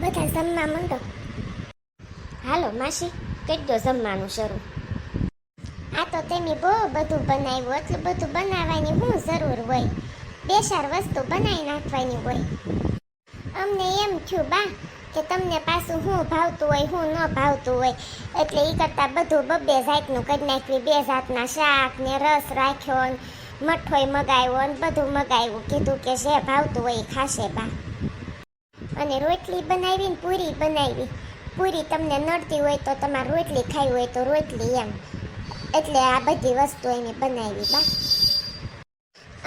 બધા જમવા માંડો. હાલો, માસી કરી દો જમવાનું શરૂ. આ તો તેને બહુ બધું બનાવ્યું એટલું બધું બનાવવાની હું જરૂર હોય. બે ચાર વસ્તુ બનાવી નાખવાની હોય. અમને એમ થયું, બા, કે તમને પાછું હું ભાવતું હોય, હું ન ભાવતું હોય. એટલે એ કરતાં બધું બબે જાતનું કરી નાખ્યું. બે જાતના શાક ને રસ રાખ્યો ને મઠોય મગાવ્યો ને બધું મગાવ્યું. કીધું કે જે ભાવતું હોય એ ખાશે, બા. અને રોટલી બનાવી ને પૂરી બનાવી. પૂરી તમને નડતી હોય તો તમારે રોટલી ખાવી હોય તો રોટલી એમ. એટલે આ બધી વસ્તુ એને બનાવી બા.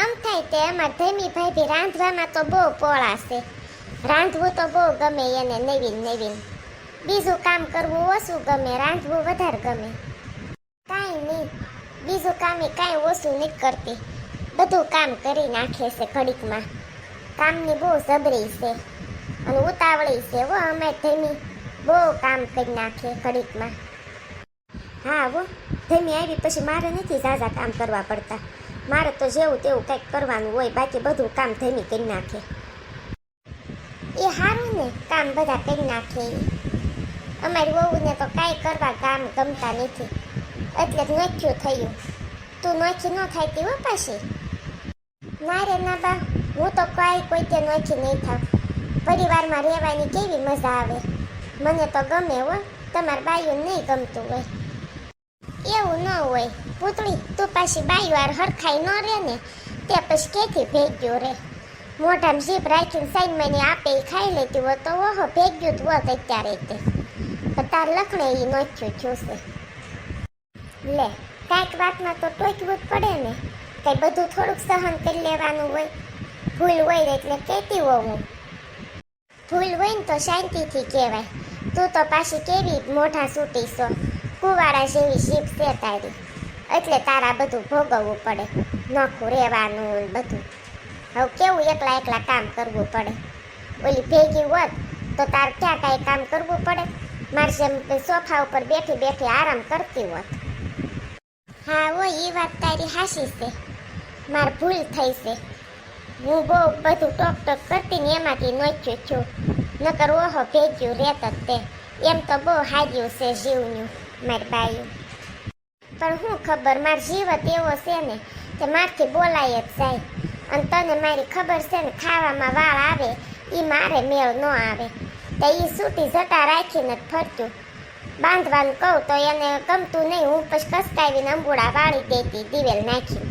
આમ થાય તે એમાં ધમી ભાઈ બી રાંધવામાં તો બહુ પોળા છે. રાંધવું તો બહુ ગમે એને નવીન નવીન. બીજું કામ કરવું ઓછું ગમે, રાંધવું વધારે ગમે. કાંઈ નહીં, બીજું કામ એ કાંઈ ઓછું નથી કરતી. બધું કામ કરી નાખે છે ઘડીકમાં. કામની બહુ જબરી છે. અને ઉતાવળી છે હો અમે થઈને બહુ કામ કરી નાખે ઘડીકમાં. હા હો ધમી આવી પછી મારે નથી ઝાઝા કામ કરવા પડતા. મારે તો જેવું તેવું કંઈક કરવાનું હોય, બાકી બધું કામ ધમી કરી નાખે એ સારું ને, કામ બધા કરી નાખે અમારી વહુને તો કાંઈ કરવા કામ ગમતા નથી. એટલે જ નોખ્યું થયું. તું નોખી ન થાય તી હો પાછી. ના રે ના બા, હું તો કાંઈ કોઈ તે નોખી નહીં થાવ. પરિવારમાં રહેવાની કેવી મજા આવે? મને તો ગમે હો, તમારા બાયું નહીં ગમતું હોય. એવું ન હોય. પૂતળી, તું પાછી બાયું વાર હરખાઈ ન રહે ને, તે પછી કેથી ભેગ્યો રે મોઢામાં જીભ રાખીને સાઈન મને આપે ખાઈ લેતી હોય તો ઓહો, ભેગ્યું જ હોત અત્યારે તે. તાર લખણે એ નોખ્યું છે લે, કાંઈક વાતમાં તો ટોકવું જ પડે ને. કંઈ બધું થોડુંક સહન કરી લેવાનું હોય. ભૂલ હોય એટલે કહેતી હોઉં હું. ભૂલ હોય ને તો શાંતિથી કહેવાય. તું તો પાછી કેવી મોઢા સૂટી કુવાળા જેવી શીપ છે તારી એટલે તારા બધું ભોગવવું પડે. નોખું રહેવાનું બધું. હવે કેવું એકલા એકલા કામ કરવું પડે? ઓલી ભેગી હોત તો તાર ક્યાં કાંઈ કામ કરવું પડે? મારે જેમ સોફા ઉપર બેઠી બેઠી આરામ કરતી હોત. હા, હોય એ વાત તારી હાસી છે. મારે ભૂલ થઈ છે. હું બહુ બધું ટોક ટોક કરતી ને એમાંથી નોચ્યું છું. નકર ઓહો ભેગ્યું રેત જ તે. એમ તો બહુ હાર્યું છે જીવનું, મારી બાયું. પણ હું ખબર, માર જીવ એવો છે ને કે મારથી બોલાય જ જાય. અને તને મારી ખબર છે ને ખાવામાં વાળ આવે એ મારે મેળ ન આવે. તો એ સૂટી જટા રાખીને જ ફરતું. બાંધવાનું કહું તો એને ગમતું નહીં, હું પછી કસકાવીને અંબુડા વાળી દેતી, દિવેલ નાખી.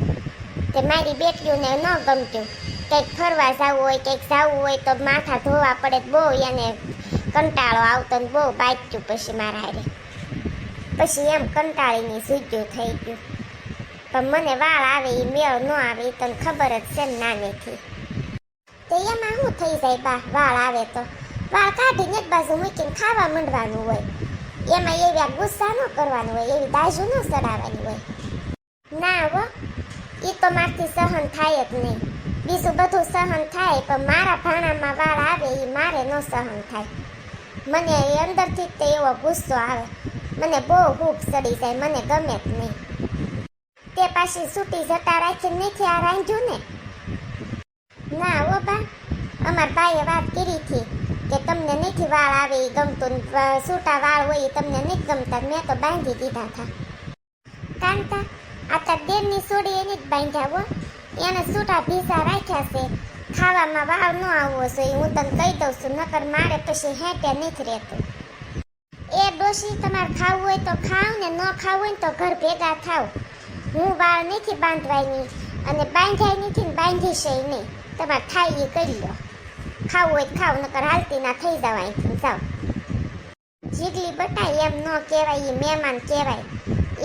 તે મારી બેટીઓને ન ગમતું. કંઈક ફરવા જવું હોય, કંઈક જવું હોય તો માથા ધોવા પડે બહુ એને કંટાળો આવતો ને બહુ બાજ્યું પછી મારા હારે. પછી એમ કંટાળીને સૂજ્યું થઈ ગયું. પણ મને વાળ આવે એ મેળ ન આવે એ તને ખબર જ છે ને નાનેથી. તો એમાં શું થઈ જાય બા, વાળ આવે તો? વાળ કાઢીને એક બાજુ મૂકીને ખાવા માંડવાનું હોય. એમાં એવી ગુસ્સા ન કરવાનું હોય, એવી દાજુ ન ચડાવવાની હોય. ના હો એ તો મારથી સહન થાય જ નહીં. બીજું બધું સહન થાય પણ મારા ભાણામાં વાળ આવે એ મારે ન સહન થાય મને એ અંદરથી તે એવો ગુસ્સો આવે મને બહુ ભૂખ ચડી જાય મને ગમે જ નહીં તે પાછી સૂટી જટા રાખીને નથી આ રાંધ્યું ને ના ઓ બા અમાર ભાઈએ વાત કરી હતી કે તમને નથી વાળ આવે એ ગમતું સૂટા વાળ હોય એ તમને નથી ગમતા મેં તો બાંધી દીધા હતા કાંતા આ તો દેરની સોડી એની જ બાંધ્યા હો એને સૂટા ભીસા રાખ્યા છે. ખાવામાં વાળ ન આવવો જોઈએ, હું તને કહી દઉં છું, નકર મારે પછી હેટે નથી રહેતું. એ ડોશી તમારે ખાવું હોય તો ખાવ ને ન ખાવું હોય તો ઘર ભેગા થાવ. હું વાળ નથી બાંધવાની અને બાંધાય નથી ને બાંધી છે નહીં. તમારે થાય એ કરી લો. ખાવું હોય ખાવ, નકર હાલતી ના થઈ જાવ અહીંથી જાઓ જીગલી બટાય એમ ન કહેવાય એ મહેમાન કહેવાય.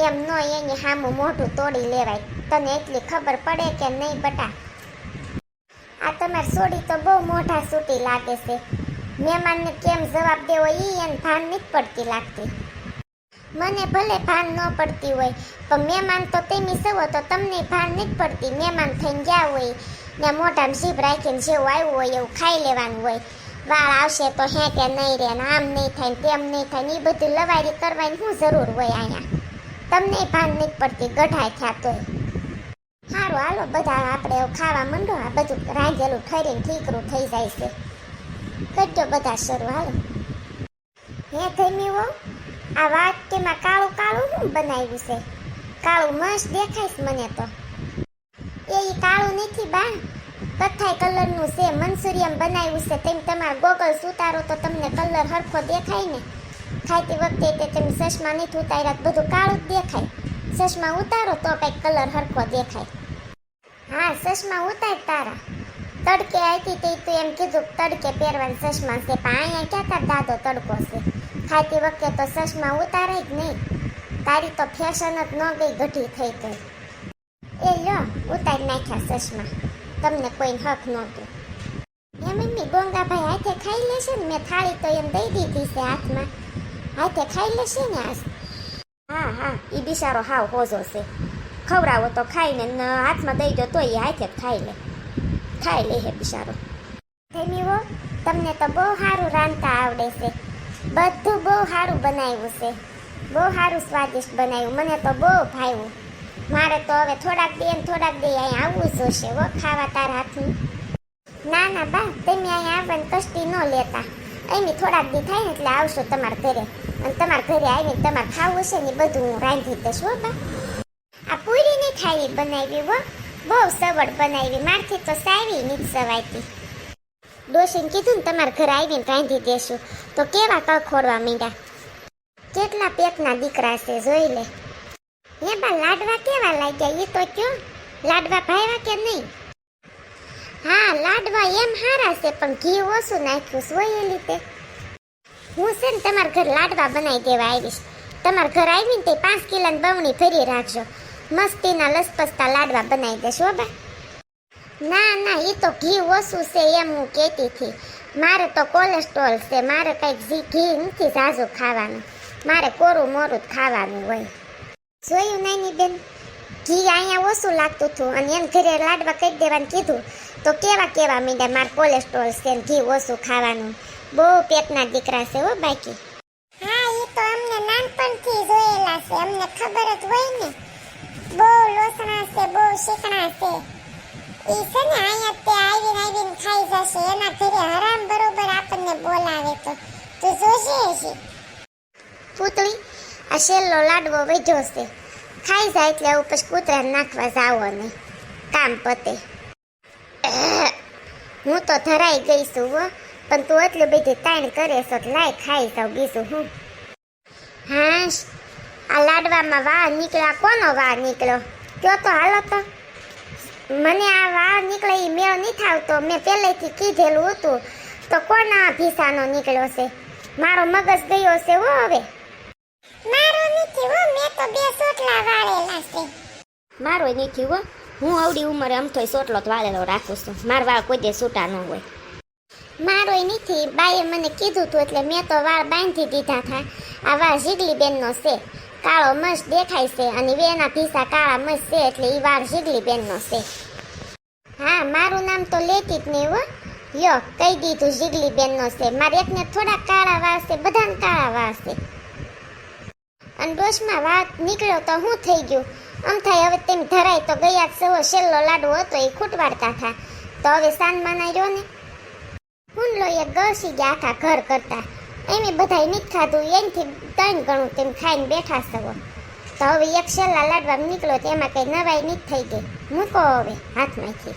એમ ન એની સામું મોઢું તોડી લેવાય. તને એટલી ખબર પડે કે નહીં બટા? આ તમારી સોડી તો બહુ મોઢા સૂટી લાગે છે. મહેમાનને કેમ જવાબ દેવો એ એને ભાન નથી પડતી લાગતી. મને ભલે ભાન ન પડતી હોય, પણ મહેમાન તો તેની સવો તો તમને ભાન નથી પડતી. મહેમાન થઈને ગયા હોય, ને મોઢામાં જીભ રાખીને જેવું આવ્યું હોય એવું ખાઈ લેવાનું હોય. વાળ આવશે તો હે કે નહીં રે, ને આમ નહીં થાય તેમ નહીં થાય એ બધું લવારી કરવાની શું જરૂર હોય અહીંયા. તમને ભાન નથી પડતી, ગઢાય થયા તોય. સારું હાલો, બધા આપણે ખાવા માંડો, આ બધું રાંધેલું ઠરીને ઠીકરું થઈ જાય છે. કરજો બધા શરૂ, હાલો. હે ધન્યુઓ આ વાત તેમાં કાળું કાળું શું બનાવ્યું છે? કાળું મસ્ત દેખાઈશ મને તો. એ કાળું નથી બા કથાઈ કલરનું છે મનસુરિયમ બનાવ્યું છે, તેમ તમારા ગોગલ્સ ઉતારો તો તમને કલર હરખો દેખાય ને? ખાતી વખતે તે તમે ચશ્મા નથી ઉતાર્યા, બધું કાળું જ દેખાય. ચશ્મા ઉતારો તો કંઈક કલર હરખો દેખાય. હા ચશ્મા ઉતાર તારા. તડકે આવી તે તું એમ કીધું તડકે પહેરવાની ચશ્મા છે, પણ અહીંયા ક્યાં તાર દાદો તડકો છે? ખાતી વખતે તો ચશ્મા ઉતારે જ નહીં. તારી તો ફેશન જ ન ગઈ, ગઢી થઈ ગઈ. એ લો ઉતારી નાખ્યા ચશ્મા તમને કોઈ હક નહોતું હે મમ્મી, ગોંગાભાઈ હાથે ખાઈ લેશે ને, મેં થાળી તો એમ દઈ દીધી છે હાથમાં. હાથે ખાઈ લેશે ને આજ? હા હા, ઈ બિચારો હાવ હોજો છે. ખવડાવો તો ખાઈને ને હાથમાં દઈ દો તો એ હાથે ખાઈ લે. ખાઈ લે હે બિચારો. ધન્યવો તમને તો બહુ સારું રાંધતા આવડે છે. બધું બહુ સારું બનાવ્યું છે. બહુ સારું સ્વાદિષ્ટ બનાવ્યું, મને તો બહુ ભાવ્યું. મારે તો હવે થોડાક દે ને થોડાક દે અહીંયા આવવું જોશે હો, ખાવા તારા હાથનું. ના ના, બા, તમે અહીંયા આવવાની કષ્ટી ન લેતા. એમી થોડાક દી થાય ને એટલે આવશો તમારા ઘરે. અને તમારા ઘરે આવીને તમારે ખાવું હશે ને બધું હું રાંધી દઈશ હો, બા. આ પૂરી થાળી બનાવી હો. બહુ સવડ બનાવી. મારથી તો સાવી નીચ સવાયતી. ડોશીને કીધું ને તમારા ઘરે આવીને રાંધી દેશું. તો કેવા કખોડવા માંડ્યા કેટલા પેટના દીકરા છે, જોઈ લે. હે બા, લાડવા કેવા લાગ્યા? એ તો કયો. લાડવા ભાવ્યા કે નહીં? હા, લાડવા એમ હારા છે, પણ ઘી ઓછું નાખ્યું હોય એ રીતે. હું છે ને તમારા ઘર લાડવા બનાવી દેવા આવીશ. તમારા ઘર આવીને તે પાંચ કિલોની બમણી ફરી રાખજો. મસ્તીના લસપસતા લાડવા બનાવી દેશો બા. ના ના એ તો ઘી ઓછું છે એમ હું કહેતી હતી. મારે તો કોલેસ્ટ્રોલ છે, મારે કંઈક ઘી ઘી નથી ઝાઝું ખાવાનું. મારે કોરું મોરું જ ખાવાનું હોય. જોયું નાની બેન? ઘી અહીંયા ઓછું લાગતું હતું અને એમ ઘરે લાડવા કહી દેવાનું કીધું. તો કેવા કેવા મીડા મારે કોલેસ્ટ્રોલ છે ઘી ઓછું ખાવાનું? બહુ પેટના દીકરા છે, હો બાકી. હા એ તો અમને નાનપણથી જોયેલા છે, અમને ખબર જ હોય ને. બહુ લોસણા છે બહુ શીકણા છે છે ને અહીંયા તે આવીને આવીને ખાઈ જશે એના ઘરે હરામ આપણને બોલાવે તો તું હશે પૂતળી આ શેલ્લો લાડવો વધ્યો છે ખાઈ જાય એટલે આવું પછી નાખવા જાવો નહીં કામ પતે હું તો ધરાઈ ગઈ છું પણ તું એટલું બધી તાણ કરે છો તો લાય ખાઈ જાવ બીજું હું હા આ લાડવામાં વાળ નીકળ્યા કોનો વાહ નીકળ્યો? કયો તો હાલો તો. મને આ વાહ નીકળે એ મેળ નહીં થાવતો મેં પહેલેથી કીધેલું હતું. તો કોના ભીસાનો નીકળ્યો છે? મારો મગજ ગયો છે હો હવે. મારો નથી હો મેં તો બે સોટલા વાળેલા છે. મારો નથી હો. હું આવડી ઉંમરે અમથોય સોટલો જ વાળેલો રાખું છું. મારા વાળ કોઈ દે છૂટા ન હોય. મારો નથી. બાઈએ મને કીધું તું એટલે મેં તો વાળ બાંધી દીધા હતા આ વાળ જીગલી બેનનો છે. કાળો મસ્ત દેખાય છે અને વેના પીસા કાળા મસ્ત છે એટલે એ વાળ જીગલી બેનનો છે. હા, મારું નામ તો લેતી જ નહીં હો. યો, કહી દીધું જીગલી બેનનો છે. મારે એકને થોડા કાળા વાળ છે, બધાને કાળા વાળ છે. અને ડોશમાં વાત નીકળ્યો તો હું થઈ ગયું. આમ થાય હવે તેમ ધરાય તો ગયા સવો છેલ્લો લાડવો હતો એ ખૂટવાડતા હતા. તો હવે સાનમાં રહ્યો ને. હું લો એ ગસી ગયા આખા ઘર કરતા. એમે બધાય નથી ખાધું, એનથી ત્રણ ગણું તેમ ખાઈને બેઠા સવો. તો હવે એક છેલ્લા લાડવા નીકળ્યો તેમાં કઈ નવાઈ નથી થઈ ગઈ. મૂકો હવે હાથમાંથી